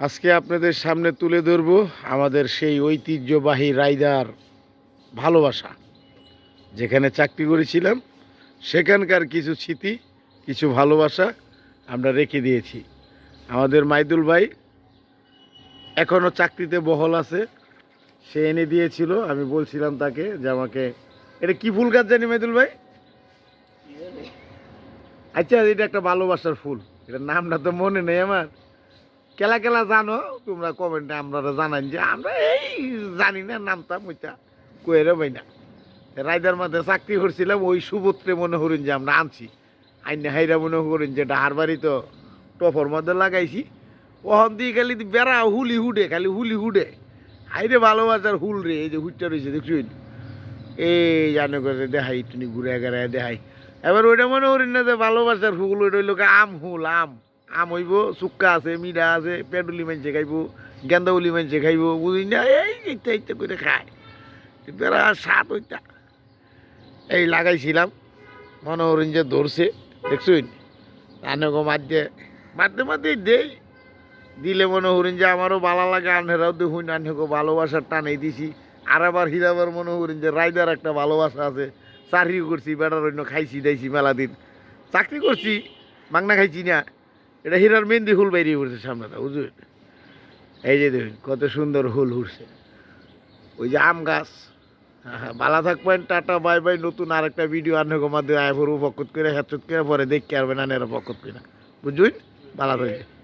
আজকে আপনাদের সামনে তুলে ধরব আমাদের সেই ঐতিহ্যবাহী রাইদার ভালোবাসা। যেখানে চাকরি করেছিলাম সেখানকার কিছু স্মৃতি কিছু ভালোবাসা আমরা রেখে দিয়েছি। আমাদের মাইদুল ভাই এখনও চাকরিতে বহল আছে। সে এনে দিয়েছিল আমি বলছিলাম তাকে যে আমাকে এটা কি ফুল গাছ জানি মাইদুল ভাই? আচ্ছা এটা একটা ভালোবাসার ফুল। এটার নামটা তো মনে নেই আমার। কেলা কেলা জানো? তোমরা কমেন্টে আমরা জানান যে, আমরা এই জানি না নামটা, মুইটা কয়েরে ভাই না। রাইদার মাঝে চাকরি করছিলাম, ওই সুবত্রে মনে করেন যে আমরা আনছি। আইনে হাইরা মনে করেন যে ডাহার বাড়ি তো টপর মধ্যে লাগাইছি। ওহন দিয়ে খালি বেড়া হুলি হুডে, খালি হুলি হুডে। হাইরে ভালোবাসার হুল রে, এই যে হুটটা রয়েছে, দেখছুন? এই জানো করে দেখাই তুমি ঘুরে গেড়ায় দেখাই। এবার ওইটা মনে করেন না যে ভালোবাসার ফুল ওইটা হইল আম হুল, আম। আম হইব সুক্কা আছে, মিঠা আছে পেডুলি মানছে খাইব গেন্দাউলি মানছে খাইব বুঝি না? এই ইত্যা ইত্যা করে খায়। এরা স্বাদ ওইটা এই লাগাইছিলাম মনে করেন যে ধরছে দেখছুন আনগো মাঝে মাঝে মাঝে দেই। দিলে মনে করেন যে আমারও ভালো লাগে আনহেরাও দেখুন আনহেকে ভালোবাসার টানে দিছি। আর আবার হিরাবার মনে করেন যে রাইদার একটা ভালোবাসা আছে চাকরি করছি, বেড়ার অন্য খাইছি, দাইছি মেলা দিন। চাকরি করছি, মাংনা খাইছি না। এটা হীরার মেহেন্দি হুল বেরিয়ে উঠছে সামনেটা, বুঝলেন? এই যে দেখুন, কত সুন্দর হুল উঠছে। ওই যে আম গাছ। হ্যাঁ ভালো থাকবেন, টাটা, বাই বাই। নতুন আরেকটা ভিডিও আনক মাধ্যমে আয় পড়ব বকত করে হ্যাচত করে পরে দেখতে পারবেন, আনেরা পকত কিনা বুঝুন ভালো থাকবে